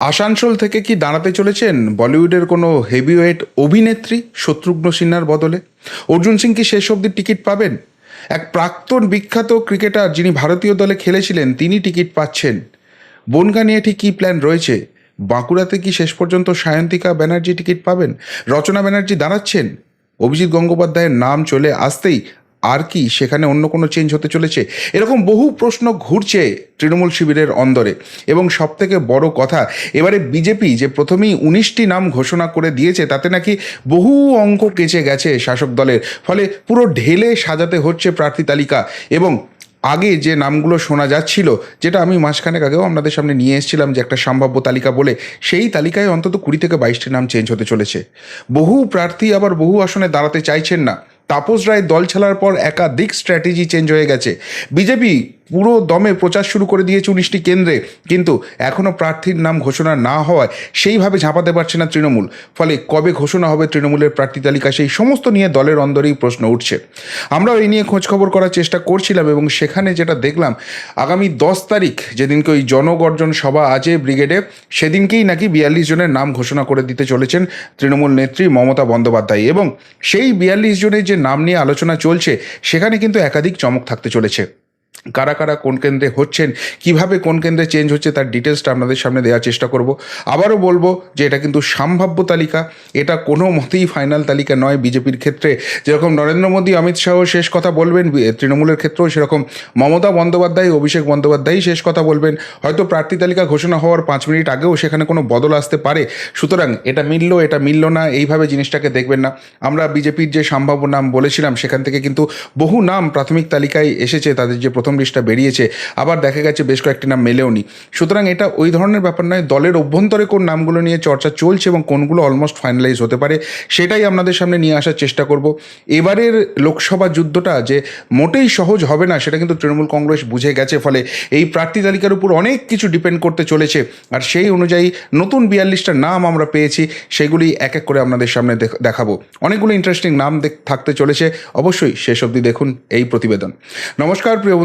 আসানসোল থেকে কি দাঁড়াতে চলেছেন বলিউডের কোনো হেভিওয়েট অভিনেত্রী শত্রুঘ্ন সিনহার বদলে? অর্জুন সিং কি শেষ অবধি টিকিট পাবেন? এক প্রাক্তন বিখ্যাত ক্রিকেটার যিনি ভারতীয় দলে খেলেছিলেন, তিনি টিকিট পাচ্ছেন। বনগা নিয়ে ঠিক কী প্ল্যান রয়েছে? বাঁকুড়াতে কি শেষ পর্যন্ত সায়ন্তিকা ব্যানার্জি টিকিট পাবেন? রচনা ব্যানার্জি দাঁড়াচ্ছেন? অভিজিৎ গঙ্গোপাধ্যায়ের নাম চলে আসতেই আর কি সেখানে অন্য কোনো চেঞ্জ হতে চলেছে? এরকম বহু প্রশ্ন ঘুরছে তৃণমূল শিবিরের অন্দরে। এবং সবথেকে বড় কথা, এবারে বিজেপি যে প্রথমেই উনিশটি নাম ঘোষণা করে দিয়েছে, তাতে নাকি বহু অঙ্ক কেচে গেছে শাসক দলের। ফলে পুরো ঢেলে সাজাতে হচ্ছে প্রার্থী তালিকা। এবং আগে যে নামগুলো শোনা যাচ্ছিল, যেটা আমি মাসখানেক আগেও আপনাদের সামনে নিয়ে এসেছিলাম যে একটা সম্ভাব্য তালিকা বলে, সেই তালিকায় অন্তত কুড়ি থেকে বাইশটি নাম চেঞ্জ হতে চলেছে। বহু প্রার্থী আবার বহু আসনে দাঁড়াতে চাইছেন না। তাপস রায় দল ছাড়ার পর একাধিক স্ট্র্যাটেজি চেঞ্জ হয়ে গেছে। বিজেপি পুরো দমে প্রচার শুরু করে দিয়েছে উনিশটি কেন্দ্রে। কিন্তু এখনও প্রার্থীর নাম ঘোষণা না হওয়ায় সেইভাবে ঝাঁপাতে পারছে না তৃণমূল। ফলে কবে ঘোষণা হবে তৃণমূলের প্রার্থী তালিকা সেই সমস্ত নিয়ে দলের অন্দরেই প্রশ্ন উঠছে। আমরাও এই নিয়ে খোঁজখবর করার চেষ্টা করছিলাম এবং সেখানে যেটা দেখলাম, আগামী দশ তারিখ যেদিনকে ওই জনগর্জন সভা আছে ব্রিগেডে, সেদিনকেই নাকি বিয়াল্লিশ জনের নাম ঘোষণা করে দিতে চলেছেন তৃণমূল নেত্রী মমতা বন্দ্যোপাধ্যায়। এবং সেই বিয়াল্লিশ জনের যে নাম নিয়ে আলোচনা চলছে, সেখানে কিন্তু একাধিক চমক থাকতে চলেছে। কারা কারা কোন কেন্দ্রে হচ্ছেন, কীভাবে কোন কেন্দ্রে চেঞ্জ হচ্ছে তার ডিটেলসটা আপনাদের সামনে দেওয়ার চেষ্টা করব। আবারও বলব যে এটা কিন্তু সম্ভাব্য তালিকা, এটা কোনো মতেই ফাইনাল তালিকা নয় বিজেপির ক্ষেত্রে। যেরকম নরেন্দ্র মোদী, অমিত শাহ শেষ কথা বলবেন তৃণমূলের ক্ষেত্রেও সেরকম। মমতা বন্দ্যোপাধ্যায়, অভিষেক বন্দ্যোপাধ্যায়ই শেষ কথা বলবেন। হয়তো প্রার্থী তালিকা ঘোষণা হওয়ার পাঁচ মিনিট আগেও সেখানে কোনো বদল আসতে পারে। সুতরাং এটা মিললো, এটা মিলল না, এইভাবে জিনিসটাকে দেখবেন না। আমরা বিজেপির যে সম্ভাব্য নাম বলেছিলাম, সেখান থেকে কিন্তু বহু নাম প্রাথমিক তালিকায় এসেছে তাদের যে প্রথম লিস্টটা বেরিয়েছে। আবার দেখা গেছে বেশ কয়েকটি নাম মেলেওনি। সুতরাং এটা ওই ধরনের ব্যাপার নয়, দলের অভ্যন্তরে কোন নামগুলো নিয়ে চর্চা চলছে এবং কোনগুলো অলমোস্ট ফাইনালাইজ হতে পারে, সেটাই আপনাদের সামনে নিয়ে আসার চেষ্টা করব। এবারের লোকসভা যুদ্ধটা যে মোটেই সহজ হবে না, সেটা কিন্তু তৃণমূল কংগ্রেস বুঝে গেছে, ফলে এই প্রার্থী তালিকার উপর অনেক কিছু ডিপেন্ড করতে চলেছে। আর সেই অনুযায়ী নতুন বিয়াল্লিশটা নাম আমরা পেয়েছি, সেগুলি এক এক করে আপনাদের সামনে দেখ- দেখাবো। অনেকগুলো ইন্টারেস্টিং নাম থাকতে চলেছে। অবশ্যই শেষ অবধি দেখুন এই প্রতিবেদন। নমস্কার, প্রিয়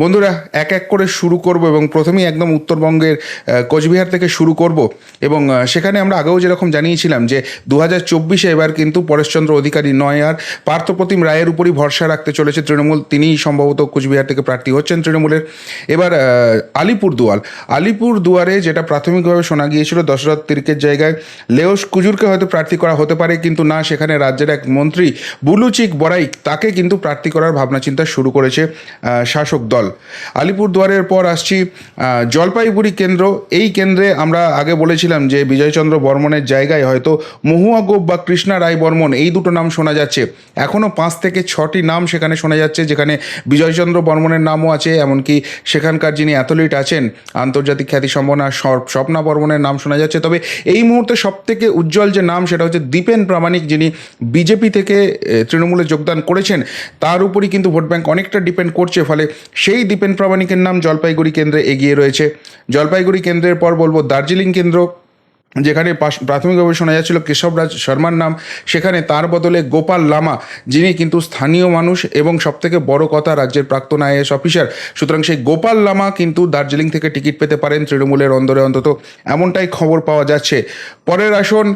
বন্ধুরা, এক এক করে শুরু করব এবং প্রথমেই একদম উত্তরবঙ্গের কোচবিহার থেকে শুরু করব এবং সেখানে আমরা আগেও যেরকম জানিয়েছিলাম যে দু হাজার চব্বিশে এবার কিন্তু পরেশচন্দ্র অধিকারী নয় আর পার্থপ্রতিম রায়ের উপরই ভরসা রাখতে চলেছে তৃণমূল। তিনিই সম্ভবত কোচবিহার থেকে প্রার্থী হচ্ছেন তৃণমূলের। এবার আলিপুর দুয়ার। আলিপুর দুয়ারে যেটা প্রাথমিকভাবে শোনা গিয়েছিল দশরথ তির্কের জায়গায়, লেওস কুজুরকে হয়তো প্রার্থী করা হতে পারে, কিন্তু না, সেখানে রাজ্যের এক মন্ত্রী বুলুচিক বড়াইক তাকে কিন্তু প্রার্থী করার ভাবনা চিন্তা শুরু করেছে শাসক দল। আলিপুরদুয়ারের পর আসছি জলপাইগুড়ি কেন্দ্র। এই কেন্দ্রে আমরা আগে বলেছিলাম যে বিজয়চন্দ্র বর্মনের জায়গায় হয়তো মহুয়া গোপ বা কৃষ্ণা রায় বর্মন এই দুটো নাম শোনা যাচ্ছে। এখনও পাঁচ থেকে ছটি নাম সেখানে শোনা যাচ্ছে, যেখানে বিজয়চন্দ্র বর্মনের নামও আছে, এমনকি সেখানকার যিনি অ্যাথলিট আছেন, আন্তর্জাতিক খ্যাতি সম্ভাবনা স্বপ- স্বপ্না বর্মনের নাম শোনা যাচ্ছে। তবে এই মুহূর্তে সব থেকে উজ্জ্বল যে নাম সেটা হচ্ছে দীপেন প্রামাণিক, যিনি বিজেপি থেকে তৃণমূলে যোগদান করেছেন। তার উপরই কিন্তু ভোট ব্যাংক অনেকটা ডিপেন্ড করছে, ফলে সেই দীপেন প্রামাণিকের নাম জলপাইগুড়ি কেন্দ্রে এগিয়ে রয়েছে। জলপাইগুড়ি কেন্দ্রের পর বলব দার্জিলিং কেন্দ্র। যেখানে প্রাথমিকভাবে শোনা যাচ্ছিল কেশবরাজ শর্মার নাম, সেখানে তার বদলে গোপাল লামা, যিনি কিন্তু স্থানীয় মানুষ এবং সবথেকে বড় কথা রাজ্যের প্রাক্তন আইএস অফিসার। সুতরাং সেই গোপাল লামা কিন্তু দার্জিলিং থেকে টিকিট পেতে পারেন তৃণমূলের অন্দরে অন্তত। এমনটাই খবর পাওয়া যাচ্ছে। পরের আসন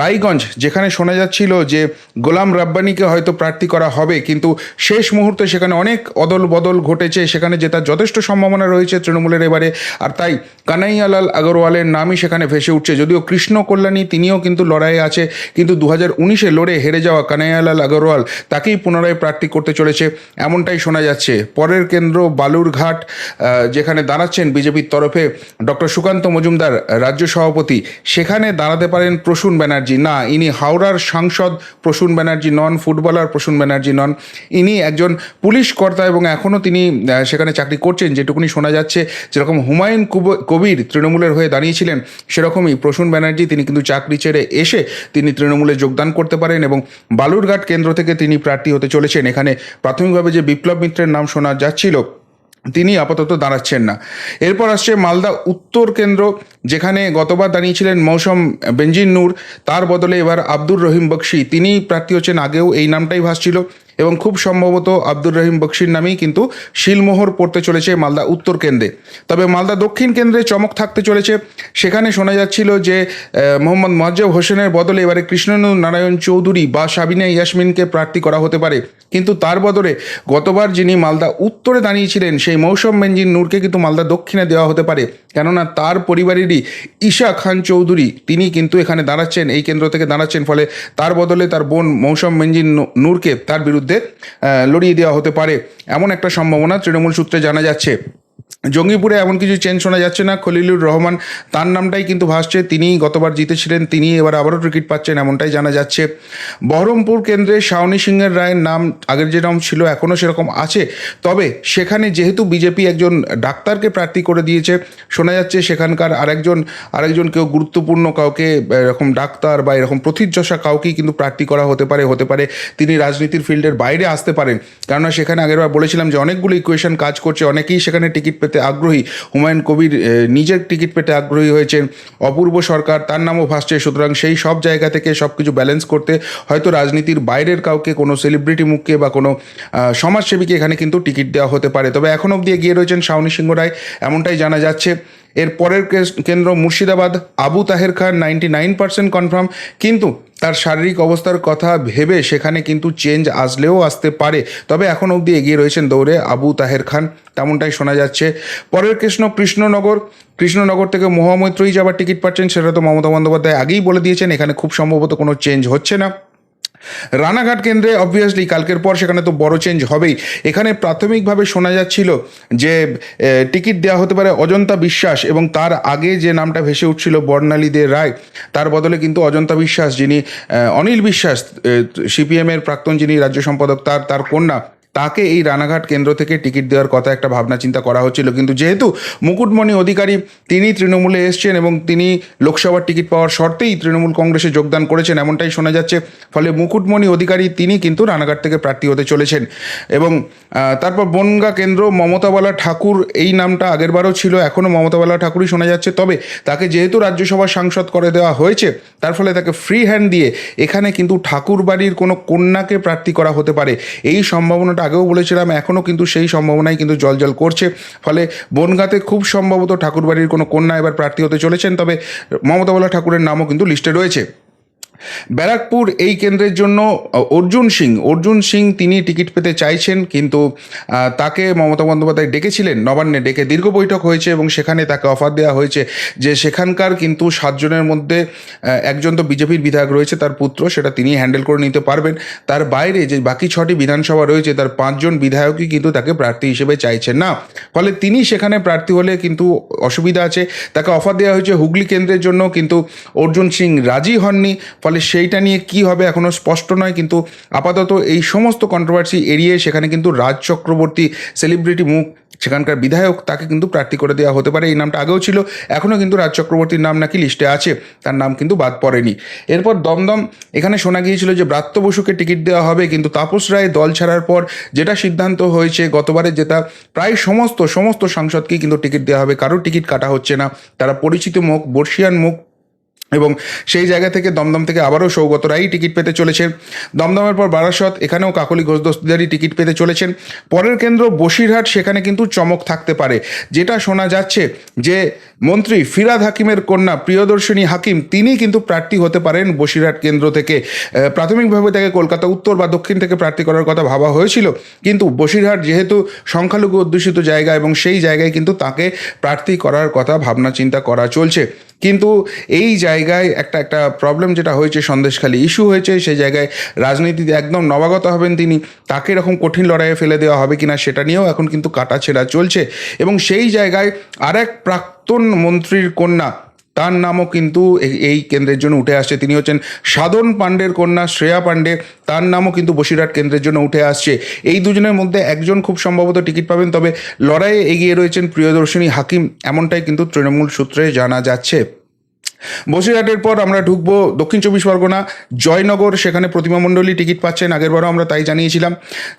রায়গঞ্জ, যেখানে শোনা যাচ্ছিল যে গোলাম রাব্বানিকে হয়তো প্রার্থী করা হবে, কিন্তু শেষ মুহূর্তে সেখানে অনেক অদল বদল ঘটেছে, সেখানে জেতার যথেষ্ট সম্ভাবনা রয়েছে তৃণমূলের এবারে। আর তাই কানাইয়ালাল আগরওয়ালের নামই সেখানে ভেসে উঠছে। যদিও কৃষ্ণ কল্যাণী তিনিও কিন্তু লড়াইয়ে আছে, কিন্তু দু হাজার উনিশে লড়ে হেরে যাওয়া কানাইয়ালাল আগরওয়াল তাকেই পুনরায় প্রার্থী করতে চলেছে, এমনটাই শোনা যাচ্ছে। পরের কেন্দ্র বালুরঘাট যেখানে দাঁড়াচ্ছেন বিজেপির তরফে ডক্টর সুকান্ত মজুমদার, রাজ্য সভাপতি। সেখানে দাঁড়াতে পারেন প্রসূন ব্যানার্জি। না, ইনি হাওড়ার সাংসদ প্রসূন ব্যানার্জি নন, ফুটবলার প্রসূন ব্যানার্জি নন। ইনি একজন পুলিশ কর্তা এবং এখনও তিনি সেখানে চাকরি করছেন, যেটুকুনি শোনা যাচ্ছে। যেরকম হুমায়ুন কুব- কবির তৃণমূলের হয়ে দাঁড়িয়েছিলেন, সেরকমই প্রসূন ব্যানার্জি, তিনি কিন্তু চাকরি ছেড়ে এসে তিনি তৃণমূলে যোগদান করতে পারেন এবং বালুরঘাট কেন্দ্র থেকে তিনি প্রার্থী হতে চলেছেন। এখানে প্রাথমিকভাবে যে বিপ্লব মিত্রের নাম শোনা যাচ্ছিল, তিনি আপাতত দাঁড়াচ্ছেন না। এরপর আসছে মালদা উত্তর কেন্দ্র, যেখানে গতবার দাঁড়িয়েছিলেন মৌসম বেঞ্জিন নূর। তার বদলে এবার আব্দুর রহিম বক্সি তিনি প্রার্থী হচ্ছেন, আগেও এই নামটাই ভাসছিল। এবং খুব সম্ভবত আব্দুর রহিম বক্সির নামেই কিন্তু শিলমোহর পড়তে চলেছে মালদা উত্তর কেন্দ্রে। তবে মালদা দক্ষিণ কেন্দ্রে চমক থাকতে চলেছে। সেখানে শোনা যাচ্ছিল যে মোহাম্মদ মোয়াজ্জেব হোসেনের বদলে এবারে কৃষ্ণনু নারায়ণ চৌধুরী বা সাবিনা ইয়াসমিনকে প্রার্থী করা হতে পারে। কিন্তু তার বদলে গতবার যিনি মালদা উত্তরে দাঁড়িয়েছিলেন, সেই মৌসম মেঞ্জিন নূরকে কিন্তু মালদা দক্ষিণে দেওয়া হতে পারে। কেননা তার পরিবারেরই ঈশা খান চৌধুরী, তিনি কিন্তু এখানে দাঁড়াচ্ছেন, এই কেন্দ্র থেকে দাঁড়াচ্ছেন। ফলে তার বদলে তার বোন মৌসম মেঞ্জিন নূরকে তার বিরুদ্ধে আহ, লড়িয়ে দেওয়া হতে পারে। এমন একটা সম্ভাবনা তৃণমূল সূত্রে জানা যাচ্ছে। জঙ্গিপুরে এমন কিছু চেঞ্জ শোনা যাচ্ছে না। খলিলুর রহমান, তার নামটাই কিন্তু ভাসছে তিনি গতবার জিতেছিলেন তিনি এবার আবারও টিকিট পাচ্ছেন, এমনটাই জানা যাচ্ছে। বহরমপুর কেন্দ্রে শাওনি সিংহের রায়ের নাম, আগের যেরকম ছিল এখনও সেরকম আছে। তবে সেখানে যেহেতু বিজেপি একজন ডাক্তারকে প্রার্থী করে দিয়েছে, শোনা যাচ্ছে সেখানকার আরেকজন আরেকজন কেউ গুরুত্বপূর্ণ কাউকে এরকম ডাক্তার বা এরকম প্রথিতযশা কাউকেই কিন্তু প্রার্থী করা হতে পারে হতে পারে তিনি রাজনীতির ফিল্ডের বাইরে আসতে পারেন। কেননা সেখানে আগেরবার বলেছিলাম যে অনেকগুলো ইকুয়েশন কাজ করছে, অনেকেই সেখানে টিকিট পেতে আগ্রহী। হুমায়ুন কবির নিজের টিকিট পেতে আগ্রহী হয়েছেন। অপূর্ব সরকার, তার নামও ভাসছে। সুতরাং সেই সব জায়গা থেকে সব কিছু ব্যালেন্স করতে হয়তো রাজনীতির বাইরের কাউকে, কোনো সেলিব্রিটি মুখকে বা কোনো সমাজসেবীকে এখানে কিন্তু টিকিট দেওয়া হতে পারে। তবে এখন অবধি এগিয়ে রয়েছেন শাওনি সিংহ রায়, এমনটাই জানা যাচ্ছে। এর পরের কেন্দ্র Murshidabad, Abu Taher Khan ninety nine percent confirm কিন্তু তার শারীরিক অবস্থার কথা ভেবে সেখানে কিন্তু চেঞ্জ আসলেও আসতে পারে। তবে এখন অবধি এগিয়ে রয়েছেন দৌড়ে আবু তাহের খান। তেমনটাই শোনা যাচ্ছে। পরের কৃষ্ণ কৃষ্ণনগর। কৃষ্ণনগর থেকে মহামৈত্রই যাবার টিকিট পাচ্ছেন, সেটা তো মমতা বন্দ্যোপাধ্যায় আগেই বলে দিয়েছেন, এখানে খুব সম্ভবত কোনো চেঞ্জ হচ্ছে না। রানাঘাট কেন্দ্রে অবভিয়াসলি কালকের পর সেখানে তো বড় চেঞ্জ হবেই। এখানে প্রাথমিকভাবে শোনা যাচ্ছিল যে টিকিট দেওয়া হতে পারে অজন্তা বিশ্বাস এবং তার আগে যে নামটা ভেসে উঠছিল বর্ণালী দে রায়, তার বদলে কিন্তু অজন্তা বিশ্বাস যিনি অনিল বিশ্বাস সিপিএমের প্রাক্তন যিনি রাজ্য সম্পাদক, তার তার কন্যা তাকে এই রানাঘাট কেন্দ্র থেকে টিকিট দেওয়ার কথা একটা ভাবনা, চিন্তা করা হচ্ছিল। কিন্তু যেহেতু মুকুটমণি অধিকারী তিনি তৃণমূলে এসছেন এবং তিনি লোকসভার টিকিট পাওয়ার শর্তেই তৃণমূল কংগ্রেসে যোগদান করেছেন, এমনটাই শোনা যাচ্ছে। ফলে মুকুটমণি অধিকারী তিনি কিন্তু রানাঘাট থেকে প্রার্থী হতে চলেছেন। এবং তারপর বনগা কেন্দ্র মমতাবালা ঠাকুর, এই নামটা আগেরবারও ছিল, এখনও মমতাবালা ঠাকুরই শোনা যাচ্ছে। তবে তাকে যেহেতু রাজ্যসভার সাংসদ করে দেওয়া হয়েছে, তার ফলে তাকে ফ্রি হ্যান্ড দিয়ে এখানে কিন্তু ঠাকুর বাড়ির কোনো কন্যাকে প্রার্থী করা হতে পারে। এই সম্ভাবনাটা আগেও বলেছিলাম এখনও কিন্তু সেই সম্ভাবনাই কিন্তু জলজল করছে। ফলে বনগাঁতে খুব সম্ভবত ঠাকুরবাড়ির কোনো কন্যা এবার প্রার্থী হতে চলেছেন, তবে মমতাবালা ঠাকুরের নামও কিন্তু লিস্টে রয়েছে। ব্যারাকপুর এই কেন্দ্রের জন্য অর্জুন সিং অর্জুন সিং তিনি টিকিট পেতে চাইছেন, কিন্তু তাকে মমতা বন্দ্যোপাধ্যায় ডেকেছিলেন, নবান্নে ডেকে দীর্ঘ বৈঠক হয়েছে এবং সেখানে তাকে অফার দেওয়া হয়েছে যে সেখানকার কিন্তু সাতজনের মধ্যে একজন তো বিজেপির বিধায়ক রয়েছে, তার পুত্র, সেটা তিনি হ্যান্ডেল করে নিতে পারবেন। তার বাইরে যে বাকি ছটি বিধানসভা রয়েছে, তার পাঁচজন বিধায়কই কিন্তু তাকে প্রার্থী হিসেবে চাইছেন না। ফলে তিনি সেখানে প্রার্থী হলে কিন্তু অসুবিধা আছে। তাকে অফার দেওয়া হয়েছে হুগলি কেন্দ্রের জন্য, কিন্তু অর্জুন সিং রাজি হননি। ফলে সেইটা নিয়ে কি হবে এখনও স্পষ্ট নয়, কিন্তু আপাতত এই সমস্ত কন্ট্রোভার্সি এড়িয়ে সেখানে কিন্তু রাজ চক্রবর্তী সেলিব্রিটি মুখ, সেখানকার বিধায়ক তাকে কিন্তু প্রার্থী করে দেওয়া হতে পারে। এই নামটা আগেও ছিল এখনও কিন্তু রাজ চক্রবর্তীর নাম নাকি লিস্টে আছে, তার নাম কিন্তু বাদ পড়েনি। এরপর দমদম, এখানে শোনা গিয়েছিল যে ব্রাত্য বসুকে টিকিট দেওয়া হবে, কিন্তু তাপস রায় দল ছাড়ার পর যেটা সিদ্ধান্ত হয়েছে গতবারে যেটা প্রায় সমস্ত সমস্ত সাংসদকেই কিন্তু টিকিট দেওয়া হবে, কারোর টিকিট কাটা হচ্ছে না। তারা পরিচিত মুখ, বর্ষিয়ান মুখ এবং সেই জায়গা থেকে দমদম থেকে আবারও সৌগত রায়ই টিকিট পেতে চলেছেন। দমদমের পর বারাসত, এখানেও কাকলি ঘোষ টিকিট পেতে চলেছেন। পরের কেন্দ্র বসিরহাট, সেখানে কিন্তু চমক থাকতে পারে। যেটা শোনা যাচ্ছে যে মন্ত্রী ফিরাদ হাকিমের কন্যা প্রিয়দর্শিনী হাকিম, তিনি কিন্তু প্রার্থী হতে পারেন বসিরহাট কেন্দ্র থেকে। প্রাথমিকভাবে তাকে কলকাতা উত্তর বা দক্ষিণ থেকে প্রার্থী করার কথা ভাবা হয়েছিল। কিন্তু বসিরহাট যেহেতু সংখ্যালঘু অধ্যুষিত জায়গা এবং সেই জায়গায় কিন্তু তাকে প্রার্থী করার কথা ভাবনা চিন্তা করা চলছে। কিন্তু এই জায়গায় একটা একটা প্রবলেম যেটা হয়েছে, সন্দেশখালী ইস্যু হয়েছে, সেই জায়গায় রাজনীতিতে একদম নবাগত হবেন তিনি, তাকে এরকম কঠিন লড়াইয়ে ফেলে দেওয়া হবে কিনা সেটা নিয়েও এখন কিন্তু কাটাছেড়া চলছে। এবং সেই জায়গায় আরেক প্রাক্তন মন্ত্রীর কন্যা তার নামও কিন্তু এই- কেন্দ্রের জন্য উঠে আসছে। তিনি হচ্ছেন সাধন পাণ্ডের কন্যা শ্রেয়া পাণ্ডে। তার নামও কিন্তু বসিরহাট কেন্দ্রের জন্য উঠে আসছে। এই দুজনের মধ্যে একজন খুব সম্ভবত টিকিট পাবেন, তবে লড়াইয়ে এগিয়ে রয়েছেন প্রিয়দর্শিনী হাকিম। এমনটাই কিন্তু তৃণমূল সূত্রে জানা যাচ্ছে। বসিরহাটের পর আমরা ঢুকবো দক্ষিণ চব্বিশ পরগনা, জয়নগর, সেখানে প্রতিমা মণ্ডলী টিকিট পাচ্ছেন, আগেরবারও আমরা তাই জানিয়েছিলাম।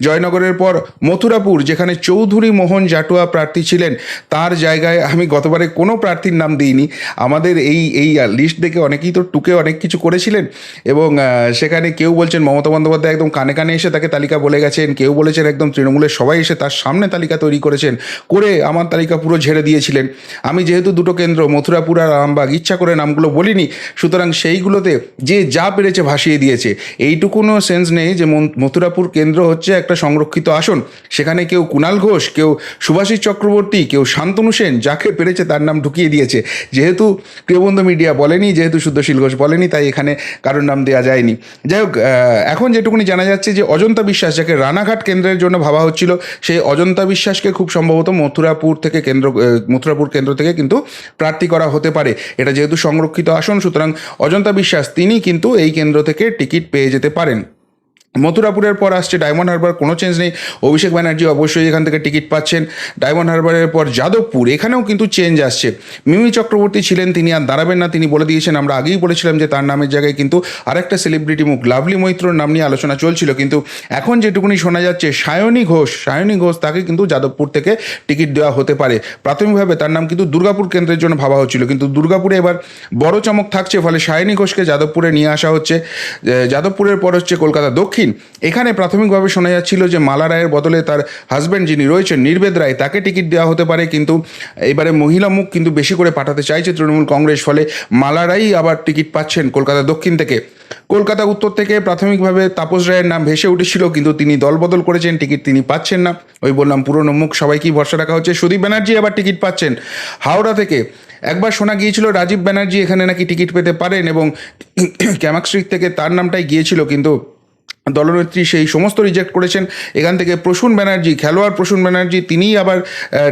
জয়নগরের পর মথুরাপুর, যেখানে চৌধুরী মোহন জাটুয়া প্রার্থী ছিলেন, তার জায়গায় আমি গতবারে কোনো প্রার্থীর নাম দিইনি। আমাদের এই এই লিস্ট দেখে অনেকেই তো টুকে অনেক কিছু করেছিলেন এবং সেখানে কেউ বলছেন মমতা বন্দ্যোপাধ্যায় একদম কানে কানে এসে তাকে তালিকা বলে গেছেন, কেউ বলেছেন একদম তৃণমূলের সবাই এসে তার সামনে তালিকা তৈরি করেছেন, করে আমার তালিকা পুরো ঝেড়ে দিয়েছিলেন। আমি যেহেতু দুটো কেন্দ্র, মথুরাপুর আর আরামবাগ, ইচ্ছা করে নামগুলো বলিনি। সুতরাং সেইগুলোতে যে যা পেরেছে ভাসিয়ে দিয়েছে। এইটুকুনও সেন্স নেই যে মথুরাপুর কেন্দ্র হচ্ছে একটা সংরক্ষিত আসন। সেখানে কেউ কুণাল ঘোষ, কেউ সুভাষিস চক্রবর্তী, কেউ শান্তনু সেন, যাকে পেরেছে তার নাম ঢুকিয়ে দিয়েছে। যেহেতু প্রিয়বন্ধু মিডিয়া বলেনি, যেহেতু শুদ্ধশীল ঘোষ বলেনি, তাই এখানে কারোর নাম দেওয়া যায়নি। যাই হোক এখন যেটুকুনি জানা যাচ্ছে যে অজন্তা বিশ্বাস, যাকে রানাঘাট কেন্দ্রের জন্য ভাবা হচ্ছিল, সেই অজন্তা বিশ্বাসকে খুব সম্ভবত মথুরাপুর থেকে কেন্দ্র মথুরাপুর কেন্দ্র থেকে কিন্তু প্রার্থী করা হতে পারে। এটা যেহেতু সংরক্ষিত আসন সুতরাং অজন্তা বিশ্বাস তিনি কিন্তু এই কেন্দ্র থেকে টিকিট পেয়ে যেতে পারেন। মথুরাপুরের পর আসছে ডায়মন্ড হারবার, কোনো চেঞ্জ নেই। অভিষেক ব্যানার্জি অবশ্যই এখান থেকে টিকিট পাচ্ছেন। ডায়মন্ড হারবারের পর যাদবপুর, এখানেও কিন্তু চেঞ্জ আসছে। মিমি চক্রবর্তী ছিলেন তিনি, আর দাঁড়াবেন না, তিনি বলে দিয়েছেন, আমরা আগেই বলেছিলাম যে তার নামের জায়গায় কিন্তু আরেকটা সেলিব্রিটি মুখ লাভলি মৈত্রর নাম নিয়ে আলোচনা চলছিল, কিন্তু এখন যেটুকুনি শোনা যাচ্ছে, সায়নী ঘোষ সায়নী ঘোষ তাকে কিন্তু যাদবপুর থেকে টিকিট দেওয়া হতে পারে। প্রাথমিকভাবে তার নাম কিন্তু দুর্গাপুর কেন্দ্রের জন্য ভাবা হচ্ছিল, কিন্তু দুর্গাপুরে এবার বড় চমক থাকছে, ফলে সায়নী ঘোষকে যাদবপুরে নিয়ে আসা হচ্ছে। যাদবপুরের পর হচ্ছে কলকাতা, দক্ষিণ এখানে প্রাথমিকভাবে শোনা যাচ্ছিল যে মালা রায়ের বদলে তার হাজব্যান্ড যিনি রয়েছেন, নির্বেদ রায়, তাকে টিকিট দেওয়া হতে পারে, কিন্তু এবারে মহিলা মুখ কিন্তু বেশি করে পাঠাতে চাইছে তৃণমূল কংগ্রেস, ফলে মালা রায়ই আবার টিকিট পাচ্ছেন কলকাতা দক্ষিণ থেকে। কলকাতা উত্তর থেকে প্রাথমিকভাবে তাপস রায়ের নাম ভেসে উঠেছিল, কিন্তু তিনি দলবদল করেছেন টিকিট তিনি পাচ্ছেন না। ওই বললাম, পুরনো মুখ, সবাইকেই ভরসা রাখা হচ্ছে। সুদীপ ব্যানার্জি আবার টিকিট পাচ্ছেন। হাওড়া থেকে একবার শোনা গিয়েছিল, রাজীব ব্যানার্জি এখানে নাকি টিকিট পেতে পারেন, এবং ক্যামাক স্ট্রিট থেকে তার নামটাই গিয়েছিল, কিন্তু দলনেত্রী সেই সমস্ত রিজেক্ট করেছেন। এখান থেকে প্রসূন ব্যানার্জি, খেলোয়াড় প্রসূন ব্যানার্জি, তিনিই আবার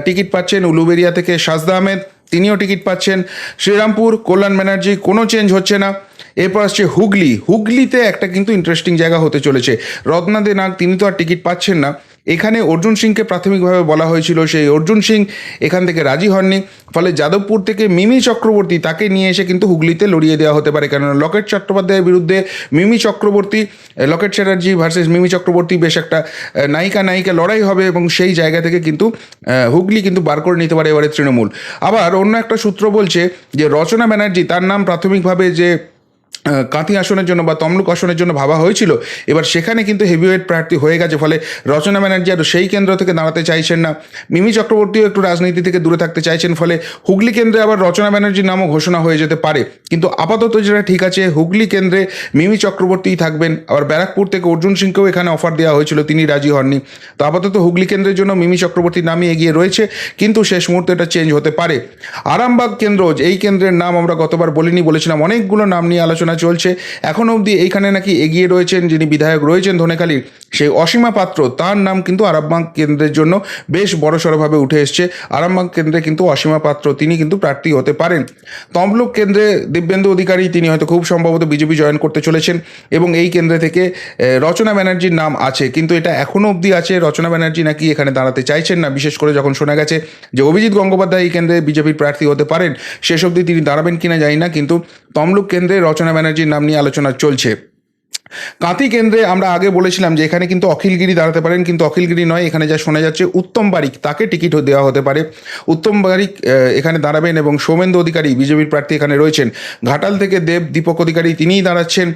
টিকিট পাচ্ছেন। উলুবেরিয়া থেকে সাজদা আহমেদ, তিনিও টিকিট পাচ্ছেন। শ্রীরামপুর, কল্যাণ ব্যানার্জি, কোনো চেঞ্জ হচ্ছে না। এরপর আসছে হুগলি। হুগলিতে একটা কিন্তু ইন্টারেস্টিং জায়গা হতে চলেছে। রত্না দে নাগ তিনি তো আর টিকিট পাচ্ছেন না। এখানে অর্জুন সিংকে প্রাথমিকভাবে বলা হয়েছিল সেই অর্জুন সিং এখান থেকে রাজি হননি। ফলে যাদবপুর থেকে মিমি চক্রবর্তী তাকে নিয়ে এসে কিন্তু হুগলিতে লড়িয়ে দেওয়া হতে পারে। কেননা লকেট চট্টোপাধ্যায়ের বিরুদ্ধে মিমি চক্রবর্তী লকেট চ্যাটার্জি ভার্সেস মিমি চক্রবর্তী বেশ একটা নায়িকা নায়িকা লড়াই হবে এবং সেই জায়গা থেকে কিন্তু হুগলি কিন্তু বার করে নিতে পারে এবারে তৃণমূল। আবার অন্য একটা সূত্র বলছে যে রচনা ব্যানার্জি তার নাম প্রাথমিকভাবে যে কাঁথি আসনের জন্য বা তমলুক আসনের জন্য ভাবা হয়েছিল। এবার সেখানে কিন্তু হেভিওয়েট প্রার্থী হয়ে গেছে, ফলে রচনা ব্যানার্জি আর সেই কেন্দ্র থেকে দাঁড়াতে চাইছেন না। মিমি চক্রবর্তীও একটু রাজনীতি থেকে দূরে থাকতে চাইছেন, ফলে হুগলি কেন্দ্রে আবার রচনা ব্যানার্জির নামও ঘোষণা হয়ে যেতে পারে। কিন্তু আপাতত যেটা ঠিক আছে, হুগলি কেন্দ্রে মিমি চক্রবর্তীই থাকবেন। আবার ব্যারাকপুর থেকে অর্জুন সিংকেও এখানে অফার দেওয়া হয়েছিল, তিনি রাজি হননি। তো আপাতত হুগলি কেন্দ্রের জন্য মিমি চক্রবর্তীর নামই এগিয়ে রয়েছে, কিন্তু শেষ মুহূর্তে এটা চেঞ্জ হতে পারে। আরামবাগ কেন্দ্র, এই কেন্দ্রের নাম আমরা গতবার বলিনি, বলেছিলাম অনেকগুলো নাম নিয়ে আলোচনা চলছে। এখন অবধি এইখানে নাকি এগিয়ে রয়েছেন যিনি বিধায়ক রয়েছেন ধনেখালির সেই অসীমা পাত্র। তার নাম কিন্তু আরামবাগ কেন্দ্রের জন্য বেশ বড়সড়ভাবে উঠে এসছে। আরামবাগ কেন্দ্রে কিন্তু অসীমা পাত্র, তিনি কিন্তু প্রার্থী হতে পারেন। তমলুক কেন্দ্রে দিব্যেন্দু অধিকারী, তিনি হয়তো খুব সম্ভবত বিজেপি জয়েন করতে চলেছেন এবং এই কেন্দ্রে থেকে রচনা ব্যানার্জির নাম আছে। কিন্তু এটা এখনও অবধি আছে। রচনা ব্যানার্জি নাকি এখানে দাঁড়াতে চাইছেন না। বিশেষ করে যখন শোনা গেছে যে অভিজিৎ গঙ্গোপাধ্যায় এই কেন্দ্রে বিজেপির প্রার্থী হতে পারেন, শেষ অবধি তিনি দাঁড়াবেন কিনা জানি না। কিন্তু তমলুক কেন্দ্রে রচনা ব্যানার্জির নাম নিয়ে আলোচনা চলছে। কাঁথি কেন্দ্রে আমরা আগে বলেছিলাম যে এখানে কিন্তু অখিলগিরি দাঁড়াতে পারেন, কিন্তু অখিলগিরি নয়, এখানে যা শোনা যাচ্ছে উত্তম বারিক, তাকে টিকিট দেওয়া হতে পারে। উত্তম বারিক এখানে দাঁড়াবেন এবং সৌমেন্দু অধিকারী, বিজেপির প্রার্থী এখানে রয়েছেন। ঘাটাল থেকে দেব দীপক অধিকারী তিনিই দাঁড়াচ্ছেন।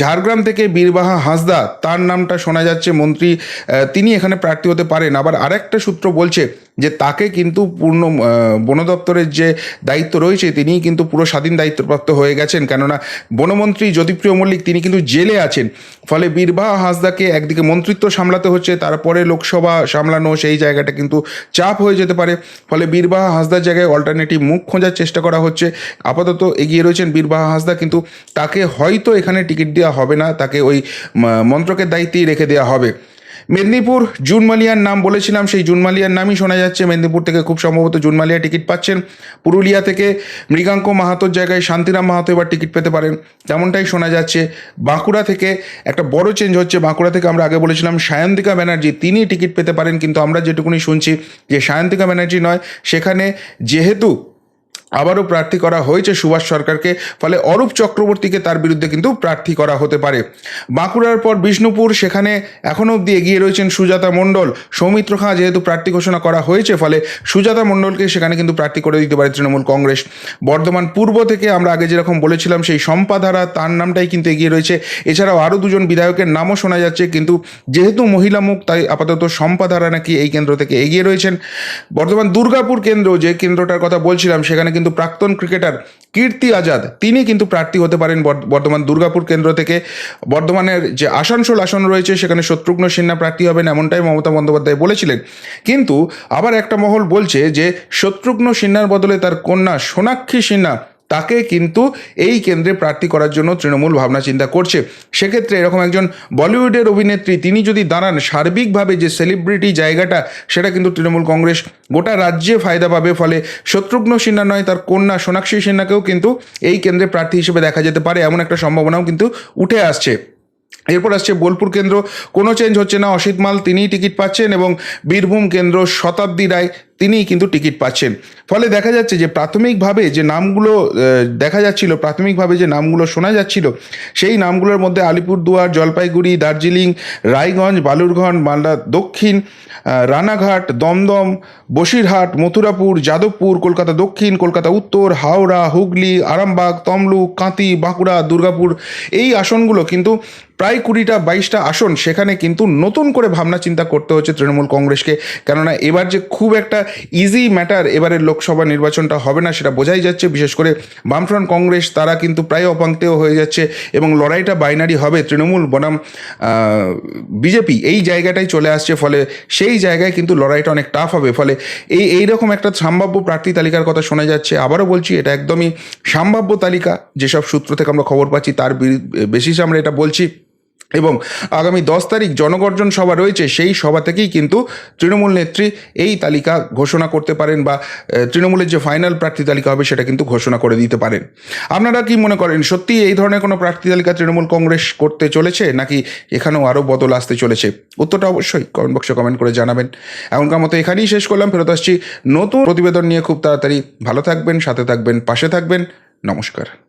ঝাড়গ্রাম থেকে বীরবাহা হাঁসদা, তার নামটা শোনা যাচ্ছে, মন্ত্রী তিনি এখানে প্রার্থী হতে পারেন। আবার আরেকটা সূত্র বলছে যে তাকে কিন্তু পূর্ণ বন দপ্তরের যে দায়িত্ব রয়েছে তিনিই কিন্তু পুরো স্বাধীন দায়িত্বপ্রাপ্ত হয়ে গেছেন। কেননা বনমন্ত্রী জ্যোতিপ্রিয় মল্লিক তিনি কিন্তু জেলে আছেন। ফলে বীরবাহা হাঁসদাকে একদিকে মন্ত্রিত্ব সামলাতে হচ্ছে, তারপরে লোকসভা সামলানো সেই জায়গাটা কিন্তু চাপ হয়ে যেতে পারে। ফলে বীরবাহা হাঁসদার জায়গায় অল্টারনেটিভ মুখ খোঁজার চেষ্টা করা হচ্ছে। আপাতত এগিয়ে রয়েছেন বীরবাহা হাঁসদা, কিন্তু তাকে হয়তো এখানে টিকিট দেওয়া হবে না, তাকে ওই মন্ত্রকের দায়িত্বেই রেখে দেওয়া হবে। মেদিনীপুর জুন মালিয়ার নাম বলেছিলাম, সেই জুন মালিয়ার নামই শোনা যাচ্ছে। মেদিনীপুর থেকে খুব সম্ভবত জুন মালিয়া টিকিট পাচ্ছেন। পুরুলিয়া থেকে মৃগাঙ্ক মাহাতোর জায়গায় শান্তিরাম মাহাতো এবার টিকিট পেতে পারেন। তেমনটাই শোনা যাচ্ছে, বাঁকুড়া থেকে একটা বড় চেঞ্জ হচ্ছে। বাঁকুড়া থেকে আমরা আগে বলেছিলাম সায়ন্তিকা ব্যানার্জি, তিনি টিকিট পেতে পারেন। কিন্তু আমরা যেটুকুনি শুনছি যে সায়ন্তিকা ব্যানার্জি নয়, সেখানে যেহেতু আবারও প্রার্থী করা হয়েছে সুভাষ সরকারকে, ফলে অরূপ চক্রবর্তীকে তার বিরুদ্ধে কিন্তু প্রার্থী করা হতে পারে। বাঁকুড়ার পর বিষ্ণুপুর, সেখানে এখনও অবধি এগিয়ে রয়েছেন সুজাতা মণ্ডল। সৌমিত্র খাঁ যেহেতু প্রার্থী ঘোষণা করা হয়েছে, ফলে সুজাতা মণ্ডলকে সেখানে কিন্তু প্রার্থী করে দিতে পারে তৃণমূল কংগ্রেস। বর্ধমান পূর্ব থেকে আমরা আগে যেরকম বলেছিলাম, সেই সম্পাধারা, তার নামটাই কিন্তু এগিয়ে রয়েছে। এছাড়াও আরও দুজন বিধায়কের নামও শোনা যাচ্ছে, কিন্তু যেহেতু মহিলা মুখ, তাই আপাতত সম্পাধারা নাকি এই কেন্দ্র থেকে এগিয়ে রয়েছেন। বর্ধমান দুর্গাপুর কেন্দ্র, যে কেন্দ্রটার কথা বলছিলাম, সেখানে কিন্তু প্রাক্তন ক্রিকেটার কীর্তি আজাদ, তিনি কিন্তু প্রার্থী হতে পারেন বর্ধমান দুর্গাপুর কেন্দ্র থেকে। বর্ধমানের যে আসানসোল আসন রয়েছে, সেখানে শত্রুঘ্ন সিনহা প্রার্থী হবেন এমনটাই মমতা বন্দ্যোপাধ্যায় বলেছিলেন। কিন্তু আবার একটা মহল বলছে যে, শত্রুঘ্ন সিনহার বদলে তার কন্যা সোনাক্ষী সিনহা তাকে কিন্তু এই কেন্দ্রে প্রার্থী করার জন্য তৃণমূল ভাবনা চিন্তা করছে। সেক্ষেত্রে এরকম একজন বলিউডের অভিনেত্রী, তিনি যদি দাঁড়ান, সার্বিকভাবে যে সেলিব্রিটি জায়গাটা, সেটা কিন্তু তৃণমূল কংগ্রেস গোটা রাজ্যে ফায়দা পাবে। ফলে শত্রুঘ্ন সিনহা নয়, তার কন্যা সোনাক্ষী সিনহাকেও কিন্তু এই কেন্দ্রে প্রার্থী হিসেবে দেখা যেতে পারে, এমন একটা সম্ভাবনাও কিন্তু উঠে আসছে। এরপর আসছে বোলপুর কেন্দ্র। কোনো চেঞ্জ হচ্ছে না। অসিত মাল তিনিই টিকিট পাচ্ছেন এবং বীরভূম কেন্দ্র শতাব্দী রায় তিনিই কিন্তু টিকিট পাচ্ছেন। ফলে দেখা যাচ্ছে যে প্রাথমিকভাবে যে নামগুলো দেখা যাচ্ছিল, প্রাথমিকভাবে যে নামগুলো শোনা যাচ্ছিল, সেই নামগুলোর মধ্যে আলিপুরদুয়ার, জলপাইগুড়ি, দার্জিলিং, রায়গঞ্জ, বালুরঘাট, মালদা, দক্ষিণ রানাঘাট, দমদম, বসিরহাট, মথুরাপুর, যাদবপুর, কলকাতা দক্ষিণ, কলকাতা উত্তর, হাওড়া, হুগলি, আরামবাগ, তমলুক কাঁতি বাঁকুড়া, দুর্গাপুর, এই আসনগুলো কিন্তু প্রায় কুড়িটা বাইশটা আসন সেখানে কিন্তু নতুন করে ভাবনা চিন্তা করতে হচ্ছে তৃণমূল কংগ্রেসকে। কেননা এবার যে খুব একটা ইজি ম্যাটার এবারের লোকসভা নির্বাচনটা হবে না সেটা বোঝাই যাচ্ছে। বিশেষ করে বামফ্রন্ট কংগ্রেস তারা কিন্তু প্রায় অপাঙ্ক্তেও হয়ে যাচ্ছে এবং লড়াইটা বাইনারি হবে তৃণমূল, বনাম বিজেপি এই জায়গাটাই চলে আসছে। ফলে সেই জায়গায় কিন্তু লড়াইটা অনেক টাফ হবে। ফলে এই, এইরকম একটা সম্ভাব্য প্রার্থী তালিকার কথা শোনা যাচ্ছে। আবারও বলছি, এটা একদমই সম্ভাব্য তালিকা। যেসব সূত্র থেকে আমরা খবর পাচ্ছি, তার বেশিসে আমরা এটা বলছি এবং আগামী দশ তারিখ জনগর্জন সভা রয়েছে, সেই সভা থেকেই কিন্তু তৃণমূল নেত্রী এই তালিকা ঘোষণা করতে পারেন বা তৃণমূলের যে ফাইনাল প্রার্থী তালিকা হবে সেটা কিন্তু ঘোষণা করে দিতে পারেন। আপনারা কি মনে করেন, সত্যি এই ধরনের কোনো প্রার্থী তালিকা তৃণমূল কংগ্রেস করতে চলেছে, নাকি এখানেও আরও বদল আসতে চলেছে? উত্তরটা অবশ্যই কমেন্ট বক্সে কমেন্ট করে জানাবেন। এমনকার মতো এখানেই শেষ করলাম, ফেরত আসছি নতুন প্রতিবেদন নিয়ে। খুব তাড়াতাড়ি ভালো থাকবেন, সাথে থাকবেন, পাশে থাকবেন। নমস্কার।